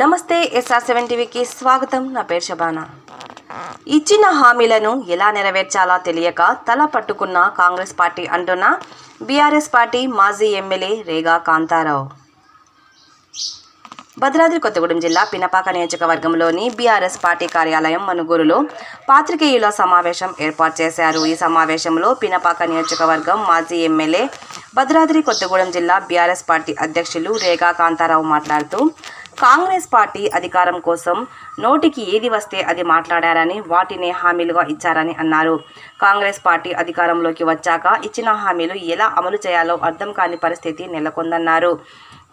నమస్తే SR seven టీవీకి స్వాగతం. నా పేరు శబానా. ఇచ్చిన హామీలను ఎలా నెరవేర్చాలో తెలియక తల పట్టుకున్న కాంగ్రెస్ పార్టీ అంటున్న బీఆర్ఎస్ పార్టీ మాజీ ఎమ్మెల్యే రేగా కాంతారావు. భద్రాద్రి కొత్తగూడెం జిల్లా పినపాక నియోజకవర్గంలోని బీఆర్ఎస్ పార్టీ కార్యాలయం మనుగూరులో పాత్రికేయుల సమావేశం ఏర్పాటు చేశారు. ఈ సమావేశంలో పినపాక నియోజకవర్గం మాజీ ఎమ్మెల్యే భద్రాద్రి కొత్తగూడెం జిల్లా బీఆర్ఎస్ పార్టీ అధ్యక్షులు రేగా కాంతారావు మాట్లాడుతూ కాంగ్రెస్ పార్టీ అధికారం కోసం నోటికి ఏది వస్తే అది మాట్లాడారని వాటినే హామీలుగా ఇచ్చారని అన్నారు. కాంగ్రెస్ పార్టీ అధికారంలోకి వచ్చాక ఇచ్చిన హామీలు ఎలా అమలు చేయాలో అర్థం కాని పరిస్థితి నెలకొందన్నారు.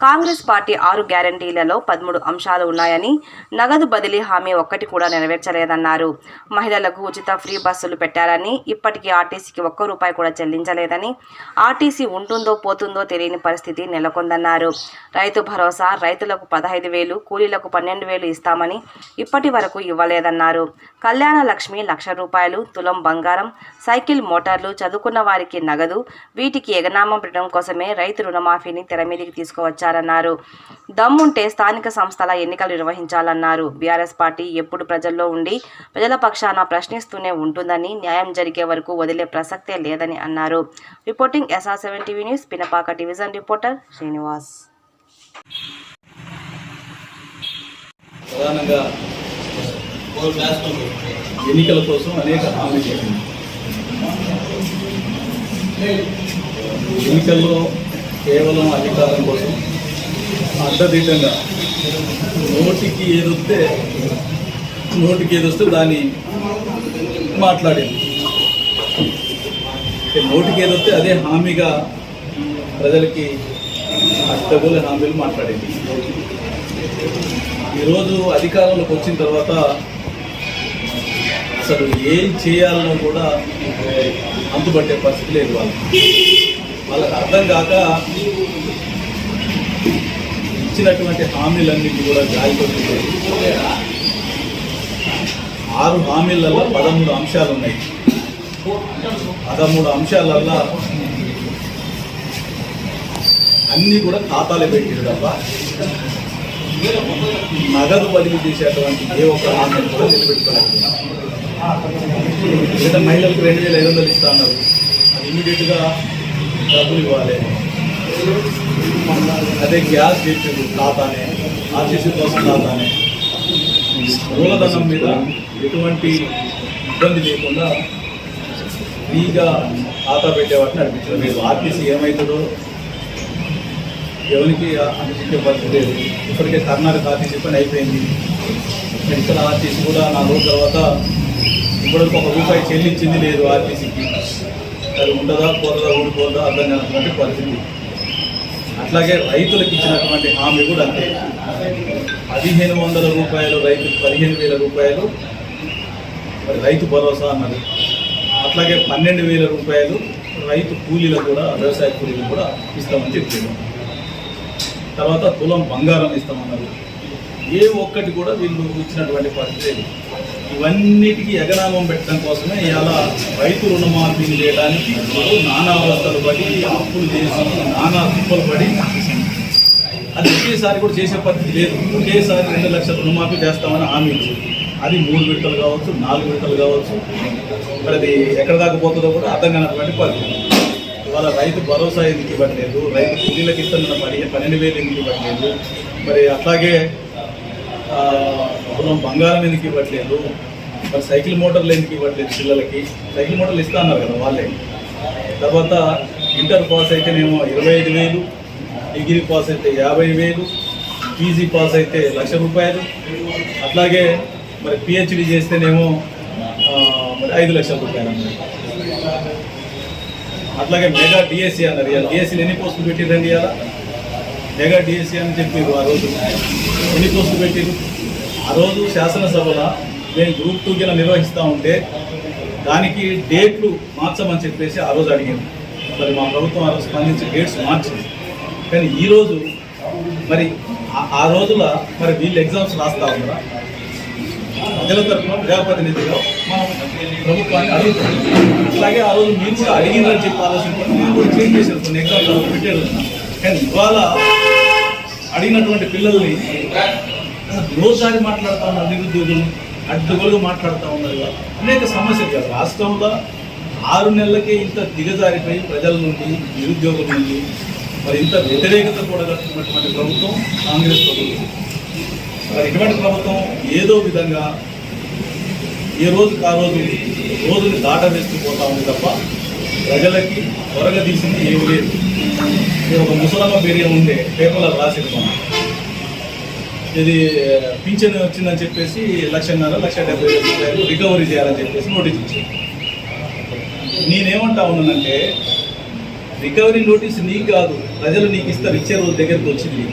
కాంగ్రెస్ పార్టీ ఆరు గ్యారంటీలలో పదమూడు అంశాలు ఉన్నాయని నగదు బదిలీ హామీ ఒక్కటి కూడా నెరవేర్చలేదన్నారు. మహిళలకు ఉచిత ఫ్రీ బస్సులు పెట్టారని ఇప్పటికీ ఆర్టీసీకి ఒక్క రూపాయి కూడా చెల్లించలేదని ఆర్టీసీ ఉంటుందో పోతుందో తెలియని పరిస్థితి నెలకొందన్నారు. రైతు భరోసా రైతులకు పదహైదు వేలు కూలీలకు పన్నెండు వేలు ఇస్తామని ఇప్పటి వరకు ఇవ్వలేదన్నారు. కళ్యాణ లక్ష్మి లక్ష రూపాయలు తులం బంగారం సైకిల్ మోటార్లు చదువుకున్న వారికి నగదు వీటికి ఎగనామం పెట్టడం కోసమే రైతు రుణమాఫీని తెర మీదికి తీసుకువచ్చారన్నారు దమ్ముంటే స్థానిక సంస్థల ఎన్నికలు నిర్వహించాలన్నారు. బీఆర్ఎస్ పార్టీ ఎప్పుడు ప్రజల్లో ఉండి ప్రజల పక్షాన ప్రశ్నిస్తూనే ఉంటుందని న్యాయం జరిగే వరకు వదిలే ప్రసక్తే లేదని అన్నారు. Reporting SR seven TV news Pinapaka division reporter Srinivas. ప్రధానంగా ఎన్నికల కోసం అనేక హామీ చేసింది. ఎన్నికల్లో కేవలం అధికారం కోసం అడ్డదిడ్డంగా. నోటికి ఏదొస్తే నోటికి ఏదొస్తే దాన్ని మాట్లాడింది. నోటికి నోటికి ఏదొస్తే అదే హామీగా ప్రజలకి అడ్డగోలు హామీలు మాట్లాడింది. ఈరోజు అధికారంలోకి వచ్చిన తర్వాత అసలు ఏం చేయాలనో కూడా అంతుపట్టే పరిస్థితి లేదు వాళ్ళకి. వాళ్ళకి అర్థం కాక ఇచ్చినటువంటి హామీలన్నింటి కూడా జారిపోతుంది ఆరు హామీలలో పదమూడు అంశాలు ఉన్నాయి. పదమూడు అంశాలల్లో అన్నీ కూడా ఖాతాలు పెట్టారు తప్ప నగదు బదిలీ చేసేటువంటి ఏ ఒక్క హామీని కూడా నిలబెట్టుకోలేదు లేదా మహిళలకు రెండు వేల ఐదు వందలు ఇస్తా అన్నారు. అది ఇమీడియట్గా డబ్బులు ఇవ్వాలి. అదే గ్యాస్ చెప్పారు ఖాతానే ఆర్టీసీ కోసం ఖాతానే మూలధనం మీద ఎటువంటి ఇబ్బంది లేకుండా ఫ్రీగా ఖాతా పెట్టేవాటిని నడిపించారు. మీరు ఆర్టీసీ ఏమవుతుందో ఎవరికి అనిపించే పరిస్థితి లేదు. ఇప్పటికే కర్ణాటక ఆర్టీసీ పని అయిపోయింది. ఇక్కడ ఆర్టీసీ కూడా నా రోజు తర్వాత ఇప్పటికి ఒక రూపాయి చెల్లించింది లేదు ఆర్టీసీకి. అది ఉంటుందా పోదా ఊడిపోదా అర్థం కానటువంటి పరిస్థితి. అట్లాగే రైతులకు ఇచ్చినటువంటి హామీ కూడా అంతే. పదిహేను వందల రూపాయలు రైతుకు పదిహేను వేల రూపాయలు. మరి రైతు భరోసా అన్నది. అట్లాగే పన్నెండు వేల రూపాయలు రైతు కూలీలకు కూడా వ్యవసాయ కూలీలకు కూడా ఇస్తామని చెప్తున్నాం తర్వాత తులం బంగారం ఇస్తామన్నారు. ఏ ఒక్కటి కూడా వీళ్ళు ఇచ్చినటువంటి పరిస్థితి ఇవన్నిటికీ ఎగనామం పెట్టడం కోసమే ఇవాళ రైతు రుణమాఫీ చేయడానికి నానా అవస్థలు పడి అప్పులు చేసి నానా తిప్పలు పడి అది ఒకేసారి కూడా చేసే పద్ధతి లేదు. ఒకేసారి రెండు లక్షల రుణమాఫీ చేస్తామని హామీ ఇచ్చింది అది మూడు విడతలు కావచ్చు నాలుగు విడతలు కావచ్చు. మరి అది ఎక్కడ దాకా పోతుందో కూడా అర్థం కానటువంటి పరిస్థితి. ఇవాళ రైతు భరోసా ఎందుకు ఇవ్వట్లేదు? రైతు కూలీలకు ఇస్తున్న పని పన్నెండు వేలు ఎందుకు ఇవ్వట్లేదు. మరి అట్లాగే పొలం బంగారం ఎందుకు ఇవ్వట్లేదు? మరి సైకిల్ మోటార్లు ఎందుకు ఇవ్వట్లేదు పిల్లలకి? సైకిల్ మోటార్లు ఇస్తా అన్నారు కదా వాళ్ళే. తర్వాత ఇంటర్ పాస్ అయితేనేమో ఇరవై ఐదు వేలు డిగ్రీ పాస్ అయితే యాభై వేలు పీజీ పాస్ అయితే లక్ష రూపాయలు. అట్లాగే మరి పిహెచ్డి చేస్తేనేమో మరి ఐదు లక్షల రూపాయలు అన్నారు. అట్లాగే మెగా డిఎస్సి అన్నారు ఇవాళ. డిఎస్సీలు ఎన్ని పోస్టులు పెట్టిరండి ఇవాళ? మెగా డిఎస్సీ అని చెప్పారు ఆ రోజు ఎన్ని పోస్టులు పెట్టారు. ఆ రోజు శాసనసభలో మేము గ్రూప్ టూ కింద నిర్వహిస్తూ ఉంటే దానికి డేట్లు మార్చమని చెప్పేసి ఆ రోజు అడిగింది మరి మా ప్రభుత్వం ఆ రోజు స్పందించి డేట్స్ మార్చింది. కానీ ఈరోజు మరి ఆ- రోజుల మరి వీళ్ళు ఎగ్జామ్స్ రాస్తా ఉన్నారా? ప్రజల తరఫున ప్రజాప్రతినిధిగా మనం ప్రభుత్వాన్ని అడుగుతున్నాం. అలాగే ఆ రోజు మీరు కూడా అడిగిందని చెప్పి ఆలోచించుకొని మీరు కూడా చేంజ్ చేశారు. కొన్ని ఎగ్జామ్స్ పెట్టారు. కానీ ఇవాళ అడిగినటువంటి పిల్లల్ని రోజుసారి మాట్లాడుతూ ఉన్నారు నిరుద్యోగులు అడ్డుగోలుగా మాట్లాడుతూ ఉన్నారు అనేక సమస్యలు కదా రాష్ట్రంలో ఆరు నెలలకే ఇంత దిగజారిపోయి ప్రజల నుండి నిరుద్యోగుల నుండి మరి ఇంత వ్యతిరేకత కూడా ప్రభుత్వం కాంగ్రెస్ ప్రభుత్వం. మరి ఇటువంటి ప్రభుత్వం ఏదో విధంగా ఏ రోజుకి ఆ రోజు రోజుని దాట వేస్తూ పోతా ఉంది తప్ప ప్రజలకి త్వరగా తీసింది ఏమి లేదు ఇది ఒక ముసలమ్మ పేరు ఉండే పేపర్లో రాసింది. ఇది పింఛన్ వచ్చిందని చెప్పేసి లక్షన్నర లక్ష డెబ్బై వేల రూపాయలు రికవరీ చేయాలని చెప్పేసి నోటీస్ ఇచ్చింది నేనేమంటా ఉన్నానంటే రికవరీ నోటీస్ నీకు కాదు ప్రజలు నీకు ఇస్తారు ఇచ్చే రోజు దగ్గరికి వచ్చింది.